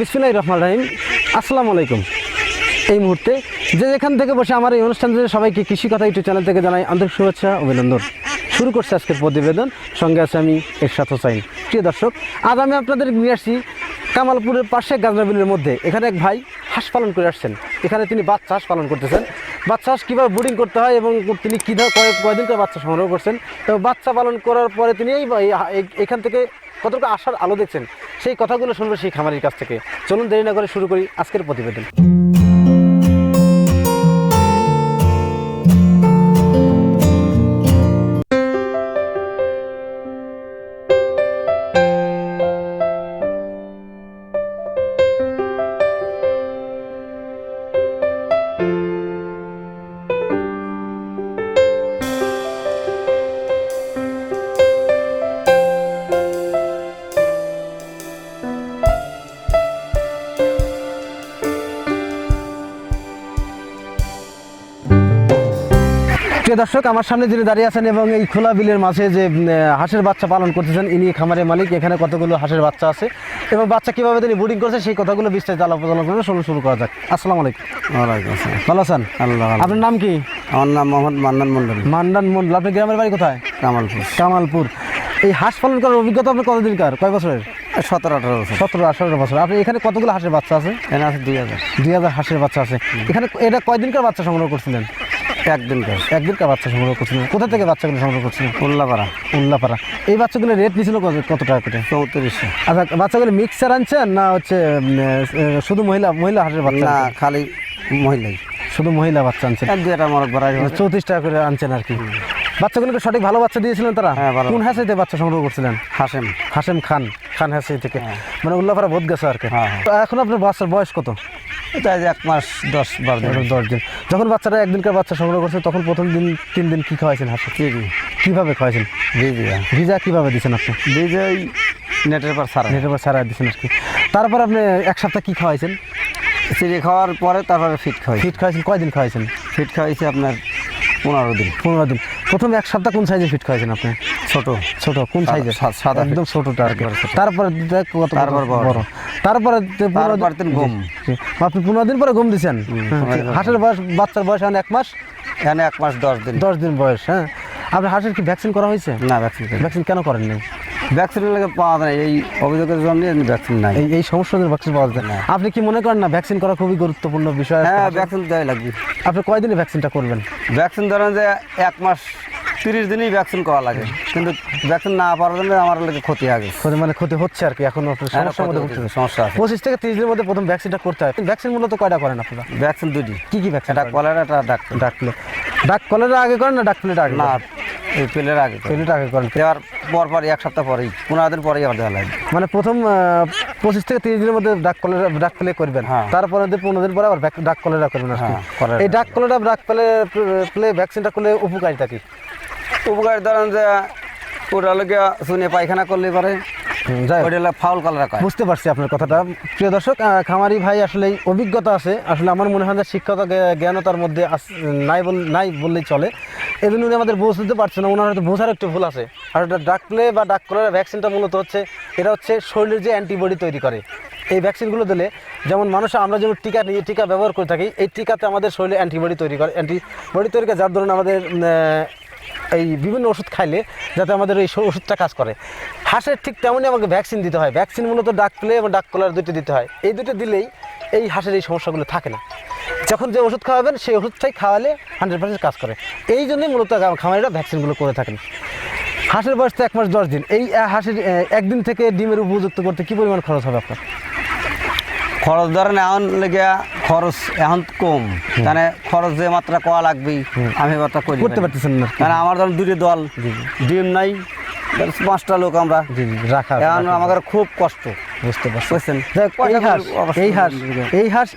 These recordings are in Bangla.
বিসমিল্লাহির রহমান রাহিম। আসসালামু আলাইকুম। এই মুহূর্তে যে যেখান থেকে বসে আমার এই অনুষ্ঠান থেকে সবাইকে কৃষি কথা ইউটিউব চ্যানেল থেকে জানাই আন্তরিক শুভেচ্ছা, অভিনন্দন। শুরু করছে আজকের প্রতিবেদন। সঙ্গে আছে আমি এরশাদ হোসাইন। প্রিয় দর্শক, আজ আমি আপনাদের নিয়ে আসছি কামালপুরের পাশে গাজনাবিলের মধ্যে। এখানে এক ভাই হাঁস পালন করে আসছেন। এখানে তিনি বাচ্চা হাঁস পালন করতেছেন। বাচ্চা কীভাবে বোর্ডিং করতে হয় এবং তিনি কী কয়েক কয়দিন করে বাচ্চা সংগ্রহ করছেন? তো বাচ্চা পালন করার পরে তিনি এই এই- এখান থেকে কতটুকু আশার আলো দেখছেন? সেই কথাগুলো শুনব সেই খামারির কাছ থেকে। চলুন দেরি না করে শুরু করি আজকের প্রতিবেদন। প্রিয় দর্শক আমার সামনে যিনি দাঁড়িয়ে আছেন এবং এই খোলা বিলের মাঝে যে হাঁসের বাচ্চা পালন করতেছেন ইনি খামারের মালিক। এখানে কতগুলো হাঁসের বাচ্চা আছে এবং বাচ্চা কীভাবে তিনি বোর্ডিং করছে সেই কথাগুলো বিস্তারিত আলাপ আলোচনা করে শুরু শুরু করা যাক। আসসালামু আলাইকুম। ওয়ালাইকুম আসসালাম। ভালো আছেন? আল্লাহ আপনার নাম কি? আমার নাম মোহাম্মদ মান্নান মন্ডল মান্ডান মন্ডল আপনার গ্রামের বাড়ি কোথায়? কামালপুর। কামালপুর। এই হাঁস পালন করার অভিজ্ঞতা আপনার কতদিনকার কয় বছরের? সতেরো আঠারো বছর। সতেরো আঠারো বছর। আপনি এখানে কতগুলো হাঁসের বাচ্চা আছে? এখানে আছে দুই হাজার। দুই হাজার হাঁসের বাচ্চা আছে। এখানে এটা কয়দিনকার বাচ্চা সংগ্রহ করছিলেন? একদিন কাজ একদিনকার বাচ্চা সংগ্রহ করছিলেন কোথা থেকে বাচ্চাগুলো সংগ্রহ করছিলেন উল্লাপাড়া। উল্লাপাড়া। এই বাচ্চাগুলোর রেট নিয়েছিল কত টাকা করে? চৌত্রিশশো। আচ্ছা বাচ্চাগুলো মিক্সার আনছেন না হচ্ছে শুধু মহিলা মহিলা হাঁসের বাচ্চা না খালি মহিলাই। শুধু মহিলা বাচ্চা আনছেন? এক একটা মরক ভরা চৌত্রিশ টাকা করে আনছেন আর কি। বাচ্চাগুলোকে সঠিক ভালো বাচ্চা দিয়েছিলেন তারা? হ্যাঁ। কোন হাসিতে বাচ্চা সংগ্রহ করছিলেন? হাসেম। হাসেম খান খান হাসি থেকে। মানে উল্লাপাড়া বোধ গেছে আর কি হ্যাঁ, হ্যাঁ। এখন আপনার বাচ্চার বয়স কত? এটা যে এক মাস দশ বারো দিন দশ দিন। যখন বাচ্চারা একদিনকার বাচ্চা সংগ্রহ করছে তখন প্রথম দিন তিন দিন কি খাওয়াইছেন হাঁস কেজি কীভাবে খাওয়াইছেন? বিজিয়া ভিজা কীভাবে দিচ্ছেন আপনি? বিজয় নেটের পর সারা নেটের উপর সারা দিচ্ছেন আর কি তারপর আপনি এক সপ্তাহ কি খাওয়াইছেন? চিড়ে খাওয়ার পরে তারপরে ফিট খাওয়াই ফিট খাওয়াইছেন কয়দিন খাওয়াইছেন? ফিট খাওয়াইছি আপনার পনেরো দিন। পনেরো দিন। প্রথম এক সপ্তাহ কোন সাইজে ফিট খাওয়াইছেন আপনি? ছোট ছোট কোন সাইজে সাদা একদম ছোটটা আর কি। তারপরে কত তারপর বড়। তারপরে পনেরো দিন ঘুম। আপনি পনেরো দিন পরে ঘুম দিচ্ছেন পনেরো হাঁসের বয়স বাচ্চার বয়স এখন এক মাস? এখানে এক মাস দশ দিন। দশ দিন বয়স হ্যাঁ। আপনার হাঁসের কি ভ্যাকসিন করা হয়েছে? না ভ্যাকসিন ভ্যাকসিন কেন করেন নাই ভ্যাকসিনের লাগে পাওয়া যায়। এই অভিযোগের জন্য ভ্যাকসিন নাই। এই সমস্যাদের ভ্যাকসিন পাওয়া যায় না। আপনি কি মনে করেন না ভ্যাকসিন করা খুবই গুরুত্বপূর্ণ বিষয়? হ্যাঁ ভ্যাকসিন দেওয়াই লাগবে। আপনি কয়দিনে ভ্যাকসিনটা করবেন? ভ্যাকসিন ধরেন যে এক মাস তিরিশ দিনই ভ্যাকসিন করা লাগে। কিন্তু ভ্যাকসিন না পাওয়ার জন্য আমার লাগে ক্ষতি আগে। মানে ক্ষতি হচ্ছে আর কি এখন হ্যাঁ, সমস্যার মধ্যে সমস্যা আছে। পঁচিশ থেকে তিরিশ দিনের মধ্যে প্রথম ভ্যাকসিনটা করতে হয়। ভ্যাকসিন মূলত কয়টা করেন আপনারা? ভ্যাকসিন দুটি। কি কি ভ্যাকসিন এটা কলেরা ডাক ডাক প্লে ডাক কলের আগে করেন না ডাক প্লেট আগে না। এই পেলের আগে করে। আগে করেন দেওয়ার পর পর এক সপ্তাহ পরেই পনেরো দিন পরেই আবার দেওয়া লাগে মানে প্রথম পঁচিশ থেকে তিরিশ দিনের মধ্যে ডাক কলেরা ডাক পেলে করবেন হ্যাঁ। তারপরে পনেরো দিন পরে আবার ডাক কলেরা করবেন হ্যাঁ। এই ডাক কলেরা ডাক পেলে পেলে ভ্যাকসিনটা করলে উপকারিতা কি উপকার ধরেন যে ওটা লোকে শুনে পায়খানা করলে পারে হোক। ফাউল কালার কয়? বুঝতে পারছি আপনার কথাটা। প্রিয় দর্শক খামারি ভাই আসলে অভিজ্ঞতা আছে। আসলে আমার মনে হয় যে শিক্ষকতা জ্ঞা- জ্ঞানতার মধ্যে আস- নাই বল নাই বললেই চলে। এই জন্য উনি আমাদের বুঝতে পারছে না ওনার হয়তো বোঝার একটু ভুল আছে। আর এটা ডাক প্লে বা ডাক কলেরা ভ্যাকসিনটা মূলত হচ্ছে এটা হচ্ছে শরীরের যে অ্যান্টিবডি তৈরি করে। এই ভ্যাকসিনগুলো দিলে যেমন মানুষ আমরা যেমন টিকা নিয়ে টিকা ব্যবহার করে থাকি এই টিকাতে আমাদের শরীরে অ্যান্টিবডি তৈরি করে অ্যান্টিবডি তৈরি করে যার ধরুন আমাদের এই বিভিন্ন ওষুধ খাইলে যাতে আমাদের এই ওষুধটা কাজ করে। হাঁসের ঠিক তেমনই আমাকে ভ্যাকসিন দিতে হয়। ভ্যাকসিন মূলত ডাক প্লে এবং ডাক কলার দুটো দিতে হয়। এই দুটো দিলেই এই হাঁসের এই সমস্যাগুলো থাকে না। যখন যে ওষুধ খাওয়াবেন, সেই ওষুধটাই খাওয়ালে হান্ড্রেড পার্সেন্ট কাজ করে। এই জন্যই মূলত খামারিরা ভ্যাকসিনগুলো করে থাকেন। হাঁসের বয়স তো এক মাস দশ দিন। এই হাঁসের একদিন থেকে ডিমের উপযুক্ত করতে কি পরিমাণ খরচ হবে আপনার? খরচ ধরেন এখন লেগে খরচ এখন কম। মানে খরচ যে মাত্রা করা লাগবে আমি এবারটা করি করতে পারতেছেন না মানে আমার ধরুন দুটি দল ডিম নাই পাঁচটা লোক আমরা রাখা এখন। আমাদের খুব কষ্ট। বুঝতে পারছেন এই হাঁস এই হাঁস দিবে। এই হাঁস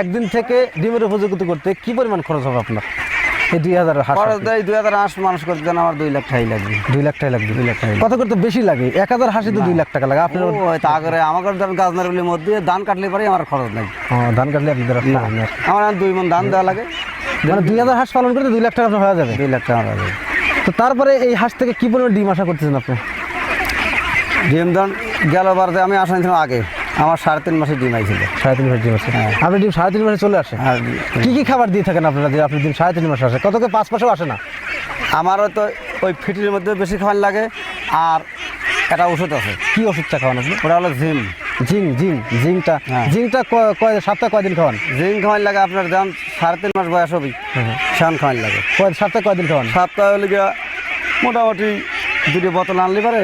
একদিন থেকে ডিমের উপযুক্ত করতে কি পরিমাণ খরচ হবে আপনার? এই দুই হাজার হাঁস খরচ দেয় দুই হাজার আঁশ মানুষ করতে গেলে আমার দুই লাখ টাকাই লাগবে। দুই লাখ টাকা লাগবে দুই লাখ টাকা কত করতে বেশি লাগে? এক হাজার হাঁসি তো দুই লাখ টাকা লাগে। আপনার তা করে আমাকে ধরেন গাছনারগুলির মধ্যে ধান কাটলে পরে আমার খরচ নাই ধান কাটলে আপনাদের আর না। হবে না। আমার দুই মন ধান দেওয়া লাগে। মানে দুই হাজার হাঁস পালন করতে দুই লাখ টাকা আপনার হয়ে যাবে। দুই লাখ টাকা লাগে তো তারপরে এই হাঁস থেকে কি পরিমাণ ডিম আশা করতেছেন আপনি? ডিম ধরেন গেল বারতে আমি আসা নিয়েছিলাম আগে। আমার সাড়ে তিন মাসে ডিম আইছিল। সাড়ে তিন মাসে ডিম আছে। হ্যাঁ। আপনি ডিম সাড়ে তিন মাসে চলে আসে? আর কি কি খাবার দিয়ে থাকেন আপনারা যে আপনি ডিম সাড়ে তিন মাসে আসে? কতকে পাঁচ মাসেও আসে না? আমারও তো ওই ফিটির মধ্যে বেশি খাওয়ান লাগে আর একটা ওষুধ আছে। কি ওষুধটা খাওয়ান আপনি? ওটা হলো জিম। জিং জিং জিংটা হ্যাঁ। জিংটা কয় সপ্তাহে কয়দিন খাওয়ান? জিম খাওয়ান লাগে আপনার যেমন সাড়ে তিন মাস বয়স হবি হ্যাঁ। সেমন খাওয়ান লাগে। কয় সপ্তাহে কয়দিন খাওয়ান? সপ্তাহে হলে গিয়া মোটামুটি দুটি বোতল আনলে পারে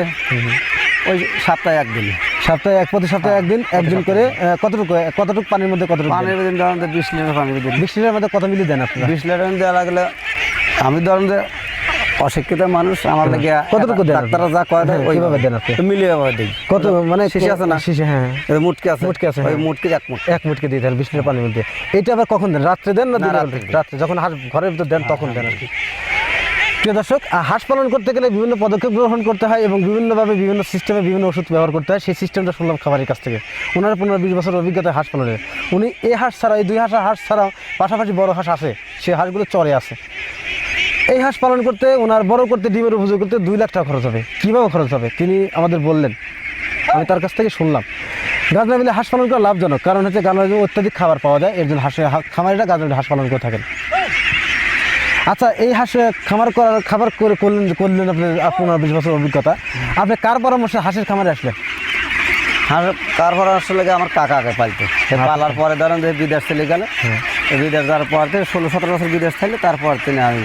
ওই সপ্তাহে একদিন। সপ্তাহে এক প্রতি সপ্তাহে একদিন একদিন করে কতটুকু কতটুকু পানির মধ্যে কতটুকু পানির দিন ধরেন বিশ লিটার পানির দিন। বিশ লিটারের মধ্যে কত মিলি দেন আপনারা? বিশ লিটার দেওয়া লাগলে আমি ধরেন যে অশিক্ষিত মানুষ আমার লাগে কতটুকু দেন? ডাক্তাররা যা কয় দেয় হ্যাঁ, ওই কীভাবে দেন আপনি? মিলিয়ে ভাবে দিই। কত মানে শিশি আছে না? শিশি হ্যাঁ। মুটকি আছে। মুটকি আছে, ওই হ্যাঁ। মুটকি এক মুট এক মিনিটকে দিয়ে দেন বিশ লিটার পানির মধ্যে। এটা আবার কখন দেন? রাত্রে দেন না রাত্রে। যখন ঘরের ভিতর দেন তখন দেন আর কি। প্রিয় দর্শক হাঁস পালন করতে গেলে বিভিন্ন পদক্ষেপ গ্রহণ করতে হয় এবং বিভিন্নভাবে বিভিন্ন সিস্টেমে বিভিন্ন ওষুধ ব্যবহার করতে হয়। সেই সিস্টেমটা শুনলাম খাবারের কাছ থেকে। ওনার পনেরো বিশ বছর অভিজ্ঞতা হাঁস পালনের। উনি এই হাঁস ছাড়া এই দুই হাঁস হাঁস ছাড়াও পাশাপাশি বড় হাঁস আছে। সেই হাঁসগুলো চরে আছে। এই হাঁস পালন করতে, ওনার বড় করতে, ডিমের উপযোগ করতে দুই লাখ টাকা খরচ হবে। কীভাবে খরচ হবে? তিনি আমাদের বললেন। আমি তার কাছ থেকে শুনলাম। গাজনা মিলে হাঁস পালন করা লাভজনক। কারণ হচ্ছে গাজনা অত্যাধিক খাবার পাওয়া যায়, এর জন্য হাঁসে হা- খামারিরা গাজনা হাঁস পালন করে থাকেন। আচ্ছা এই হাঁস খামার করার খাবার করে করলেন করলেন আপনি আপনার বিশ বছর অভিজ্ঞতা। আপনি কার পরামর্শে হাঁসের খামারে আসলেন? আর তারপর আসলে গিয়ে আমার কাকাকে পালতো। সে পালার পরে ধরেন যে বিদেশ চলে গেল। হ্যাঁ। বিদেশ যাওয়ার পর থেকে ষোলো সতেরো বছর বিদেশ থাকলে তারপর তিনি আমি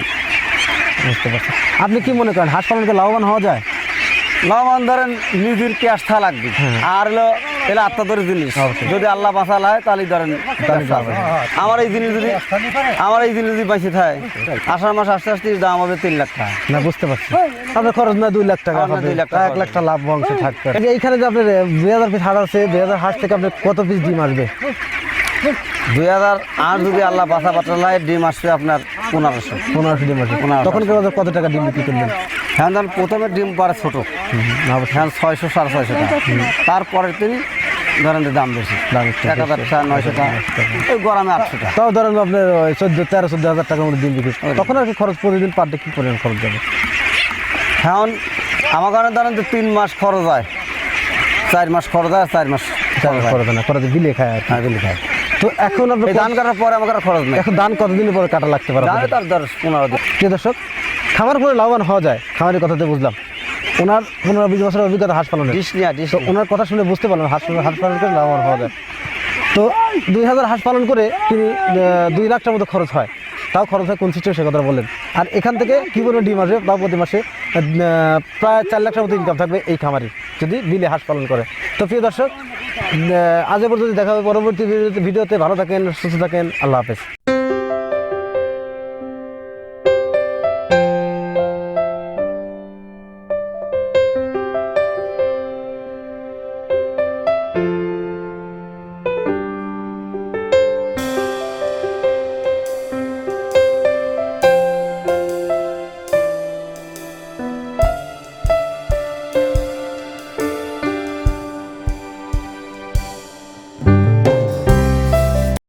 বুঝতে পারছি। আপনি কি মনে করেন হাঁস পালন করে লাভবান হওয়া যায়? লাভবান ধরেন নিজের ক্যাশ থা লাগবে? আর হলো এলে আত্মাদরি জিনিস যদি আল্লাহ বাঁচা লায় তাহলে ধরেন আমার এই জিনিস যদি আমার এই জিনিস যদি বেঁচে থাকে আষাঢ় মাস আস্তে আস্তে দাম হবে তিন লাখ টাকা। না বুঝতে পারছি। আপনার খরচ না দুই লাখ টাকা দুই লাখ টাকা এক লাখ টাকা লাভ অংশ থাকবে। এই এইখানে যে আপনার দুই হাজার পিস হাঁস আছে দুই হাজার হাঁস থেকে আপনার কত পিস ডিম আসবে? দুই হাজার আট যদি আল্লাহ বাঁচা পাত্র লায় ডিম আসছে আপনার পনেরোশো। পনেরোশো ডিম আসবে। তখন কেউ কত টাকা ডিম বিক্রি করলেন? হ্যাঁ প্রথমে ডিম পারে ছোটো। হ্যাঁ ছয়শো সাড়ে ছয়শো টাকা। তারপরে তিনি ধরেন দাম বেশি। এক হাজার টাকা নয়শো টাকা ওই গরমে আটশো টাকা। তাও ধরেন আপনার ওই চোদ্দ তেরো চোদ্দ হাজার টাকার মধ্যে ডিম বিক্রি। তখন আর কি খরচ প্রতিদিন পার ডে কি পরিমাণ খরচ যাবে? এখন আমার কারণে ধরেন যে তিন মাস খরচ হয়। চার মাস খরচ হয় চার মাস খরচ। খরচ না খরচ বিলে খায় আর কি। হ্যাঁ বিলি খায়। তো এখন আপনার এই ধান কাটার পরে আমার খরচ নেই। এখন ধান কতদিনের পরে কাটা লাগতে পারে? ধানে তার দশ পনেরো দিন। দর্শক খামার করে লাভবান হওয়া যায়। খামারের কথাতে বুঝলাম। ওনার পনেরো বিশ বছরের অভিজ্ঞতা হাঁস পালনের। তো ওনার কথা শুনে বুঝতে পারলাম হাঁস হাঁস পালন করে লাভবান হওয়া যায় তো দুই হাজার হাঁস পালন করে তিনি দুই লাখ টাকার মতো খরচ হয়। তাও খরচ হয় কোন সিস্টেম সে কথা বললেন আর এখান থেকে কী পরিমাণ ডিম আসবে তাও প্রতি মাসে প্রায় চার লাখ টাকার মতো ইনকাম থাকবে এই খামারে যদি বিলে হাঁস পালন করে। তো প্রিয় দর্শক আজ পর্যন্ত দেখা হবে পরবর্তী ভিডিওতে ভালো থাকেন সুস্থ থাকেন আল্লাহ হাফেজ।